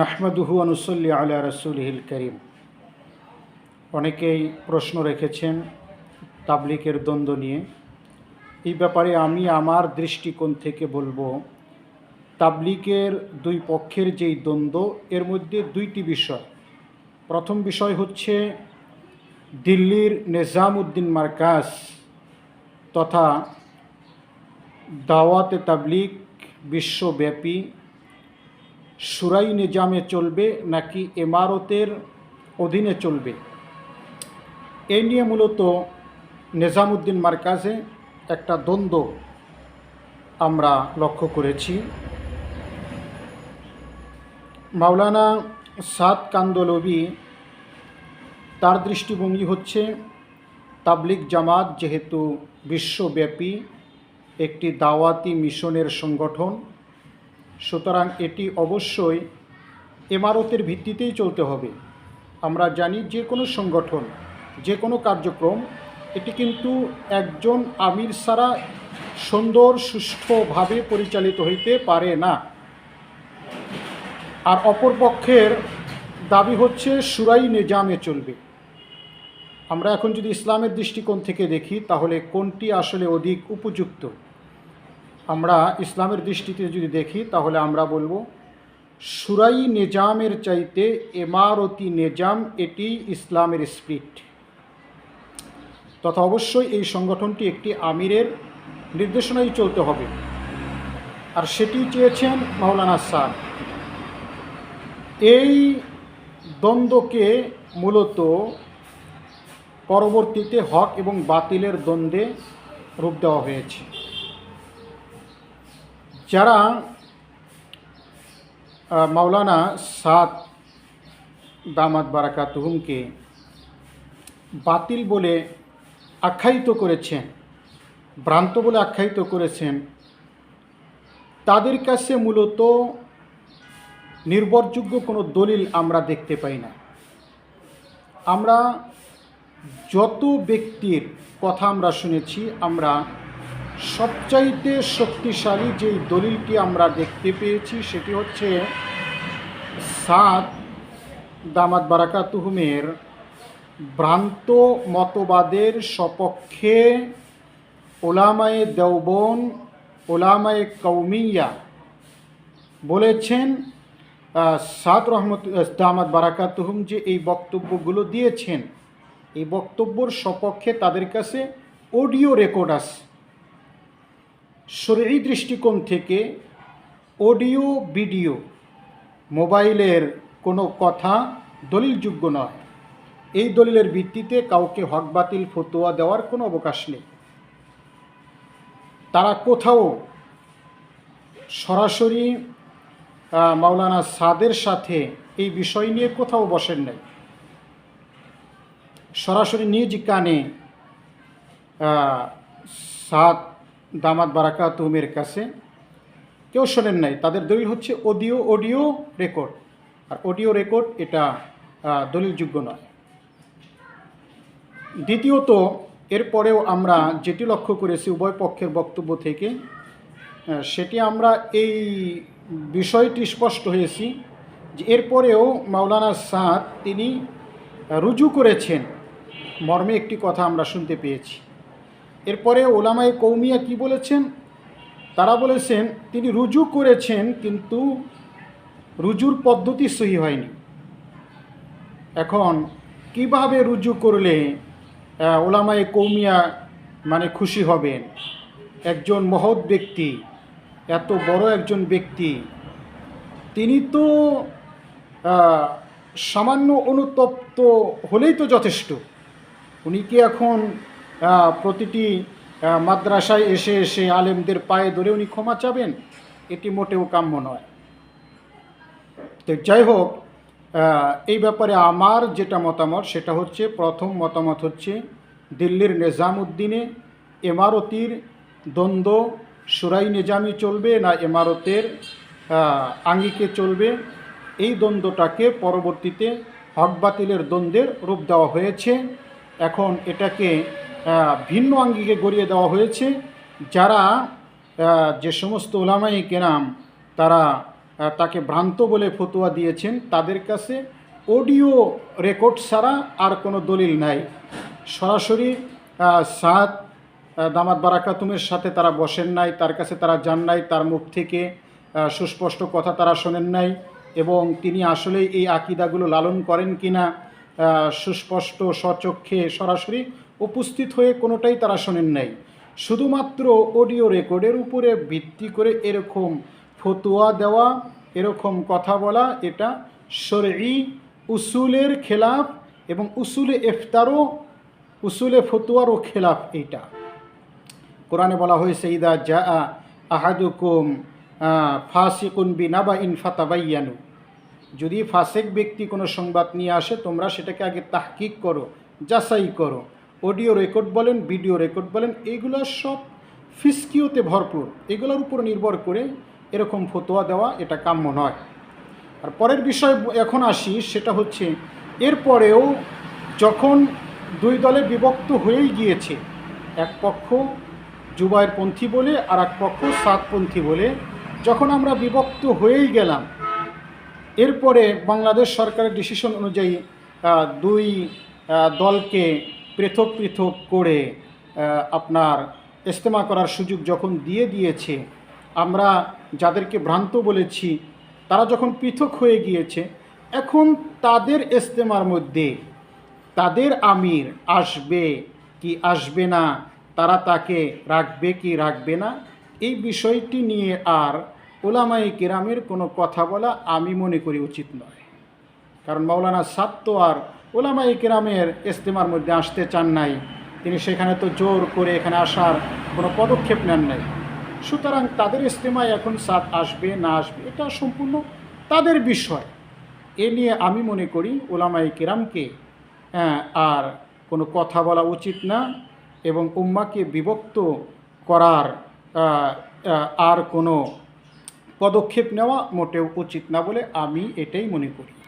নাহমাদুহু আনুসল্লি আলা রসুলহিল করিম। অনেকেই প্রশ্ন রেখেছেন তাবলিকের দ্বন্দ্ব নিয়ে। এই ব্যাপারে আমি আমার দৃষ্টিকোণ থেকে বলব তাবলিকের দুই পক্ষের যেই দ্বন্দ্ব, এর মধ্যে দুইটি বিষয়। প্রথম বিষয় হচ্ছে দিল্লির নিজামউদ্দিন মার্কাস তথা দাওয়াতে তাবলিক বিশ্বব্যাপী সুরাই নিজামে চলবে নাকি এমারতের অধীনে চলবে? এই নিয়ে মূলত নিজামুদ্দিন মার্কাজে একটা দ্বন্দ্ব আমরা লক্ষ্য করেছি। মাওলানা সাদ কান্দলবি তার দৃষ্টিভঙ্গি হচ্ছে তাবলিক জামাত যেহেতু বিশ্বব্যাপী একটি দাওয়াতি মিশনের সংগঠন সুতরাং এটি অবশ্যই এমারতের ভিত্তিতেই চলতে হবে। আমরা জানি যে কোনো সংগঠন, যে কোনো কার্যক্রম, এটি কিন্তু একজন আমির ছাড়া সুন্দর, সুষ্ঠুভাবে পরিচালিত হইতে পারে না। আর অপরপক্ষের দাবি হচ্ছে, সুরাই নিজামে চলবে। আমরা এখন যদি ইসলামের দৃষ্টিকোণ থেকে দেখি, তাহলে কোনটি আসলে অধিক উপযুক্ত? আমরা ইসলামের দৃষ্টিতে যদি দেখি, তাহলে আমরা বলব, সুরাই নিজামের চাইতে এমারতি নিজাম এটি ইসলামের স্পিরিট। তথা অবশ্যই এই সংগঠনটি একটি আমিরের নির্দেশনায় চলতে হবে। আর সেটি চেয়েছেন মাওলানা স্যার এই দ্বন্দ্বকে মূলত পরবর্তীতে হক এবং বাতিলের দ্বন্দ্বে রূপ দেওয়া হয়েছে। যারা মাওলানা সাদ দামাত বারাকা তুহুমকে বাতিল বলে আখ্যায়িত করেছেন, ভ্রান্ত বলে আখ্যায়িত করেছেন, তাদের কাছে মূলত নির্ভরযোগ্য কোনো দলিল আমরা দেখতে পাই না। আমরা যত ব্যক্তির কথা আমরা শুনেছি, আমরা সবচাইতে শক্তিশালী যেই দলিলটি আমরা দেখতে পেয়েছি সেটি হচ্ছে সাদ দামাত বারাকা তুহুমের ভ্রান্ত মতবাদের সপক্ষে ওলামায়ে দেওবন, ওলামায়ে কৌমিয়া বলেছেন সাদ রহমত দামাত বারাকা তুহুম যে এই বক্তব্যগুলো দিয়েছেন, এই বক্তব্যর সপক্ষে তাদের কাছে অডিও রেকর্ড আছে। শরীরী দৃষ্টিকোণ থেকে অডিও, ভিডিও, মোবাইলের কোনো কথা দলিলযোগ্য নয়। এই দলিলের ভিত্তিতে কাউকে হক, বাতিল, ফতোয়া দেওয়ার কোনো অবকাশ নেই। তারা কোথাও সরাসরি মাওলানা সাদের সাথে এই বিষয় নিয়ে কোথাও বসেন নাই। সরাসরি নিজ কানে সাদ দামাত বারাকা তুমের কাছে। কেউ শোনেন নাই। তাদের দলিল হচ্ছে অডিও অডিও রেকর্ড। আর অডিও রেকর্ড এটা দলিলযোগ্য নয়। দ্বিতীয়ত, এরপরেও আমরা যেটি লক্ষ্য করেছি উভয় পক্ষের বক্তব্য থেকে সেটি আমরা এই বিষয়টি স্পষ্ট হয়েছি যে এরপরেও মাওলানা সাদ তিনি রুজু করেছেন। মর্মে একটি কথা আমরা শুনতে পেয়েছি। এরপরে ওলামায় কৌমিয়া কি বলেছেন? তারা বলেছেন, তিনি রুজু করেছেন, কিন্তু রুজুর পদ্ধতি সহি হয়নি। এখন কীভাবে রুজু করলে ওলামায়ে কৌমিয়া মানে খুশি হবেন? একজন মহৎ ব্যক্তি, এত বড় একজন ব্যক্তি, তিনি তো সামান্য অনুতপ্ত হলেই তো যথেষ্ট। উনি কি এখন প্রতিটি মাদ্রাসায় এসে এসে আলেমদের পায়ে ধরে উনি ক্ষমা চাবেন, এটি মোটেও কাম্য নয়। তো যাই হোক এই ব্যাপারে আমার যেটা মতামত, সেটা হচ্ছে প্রথম মতামত হচ্ছে, দিল্লির নিজামুদ্দিনে এমারতির দ্বন্দ্ব সুরাই নিজামি চলবে না এমারতের আঙ্গিকে চলবে? এই দ্বন্দ্বটাকে পরবর্তীতে হক বাতিলের দ্বন্দ্বের রূপ দেওয়া হয়েছে। এখন এটাকে ভিন্ন আঙ্গিকে গড়িয়ে দেওয়া হয়েছে। যারা যে সমস্ত ওলামাই কেরাম, তারা তাকে ভ্রান্ত বলে ফতোয়া দিয়েছেন, তাদের কাছে অডিও রেকর্ড ছাড়া আর কোনো দলিল নাই। সরাসরি সাদ দামাত বারাকাতুমের সাথে তারা বসেন নাই, তার কাছে তারা যান নাই, তার মুখ থেকে সুস্পষ্ট কথা তারা শোনেন নাই এবং তিনি আসলে এই আকিদাগুলো লালন করেন কিনা সুস্পষ্ট, সচক্ষে সরাসরি উপস্থিত হয়ে কোনোটাই তারা শোনেন নাই। শুধুমাত্র অডিও রেকর্ডের উপরে ভিত্তি করে এরকম ফতুয়া দেওয়া এরকম কথা বলা এটা শরঈ উসুলের খেলাফ এবং উসুলে এফতারও উসুলে ফতুয়ারও খেলাফ এইটা। কোরআনে বলা হয়েছে ইদা যা আহাদুকুম আহ, ফাসিকুন বিনাবা ইন ফাতাবাইয়ানু। যদি ফাসেক ব্যক্তি কোনো সংবাদ নিয়ে আসে তোমরা সেটাকে আগে তাহকিক করো যাচাই করো। অডিও রেকর্ড বলেন, ভিডিও রেকর্ড বলেন, এগুলো সব ফিসকিওতে ভরপুর। এগুলোর উপর নির্ভর করে এরকম ফতোয়া দেওয়া এটা কাম্য নয়। আর পরের বিষয় এখন আসি, সেটা হচ্ছে এরপরেও যখন দুই দলে বিভক্ত হয়েই গিয়েছে, এক পক্ষ জুবাইর পন্থী বলে, আর এক পক্ষ সাতপন্থী বলে, যখন আমরা বিভক্ত হয়েই গেলাম, এরপরে বাংলাদেশ সরকারের ডিসিশন অনুযায়ী দুই দলকে পৃথক পৃথক করে আপনার ইস্তেমা করার সুযোগ যখন দিয়ে দিয়েছে, আমরা যাদেরকে ভ্রান্ত বলেছি, তারা যখন পৃথক হয়ে গিয়েছে, এখন তাদের ইস্তেমার মধ্যে তাদের আমির আসবে কি আসবে না, তারা তাকে রাখবে কি রাখবে না, এই বিষয়টি নিয়ে আর ওলামাই কেরামের কোনো কথা বলা আমি মনে করি উচিত নয়। কারণ মাওলানা সাদ তো আর ওলামাই কেরামের ইস্তেমার মধ্যে আসতে চান নাই। তিনি সেখানে তো জোর করে এখানে আসার কোনো পদক্ষেপ নেন নাই। সুতরাং তাদের ইস্তেমায় এখন সাদ আসবে না আসবে এটা সম্পূর্ণ তাদের বিষয়। এ নিয়ে আমি মনে করি ওলামাই কেরামকে হ্যাঁ, আর কোনো কথা বলা উচিত না এবং উম্মাকে বিভক্ত করার আর কোনো পদক্ষেপ নেওয়া মোটেও উচিত না বলে আমি এটাই মনে করি।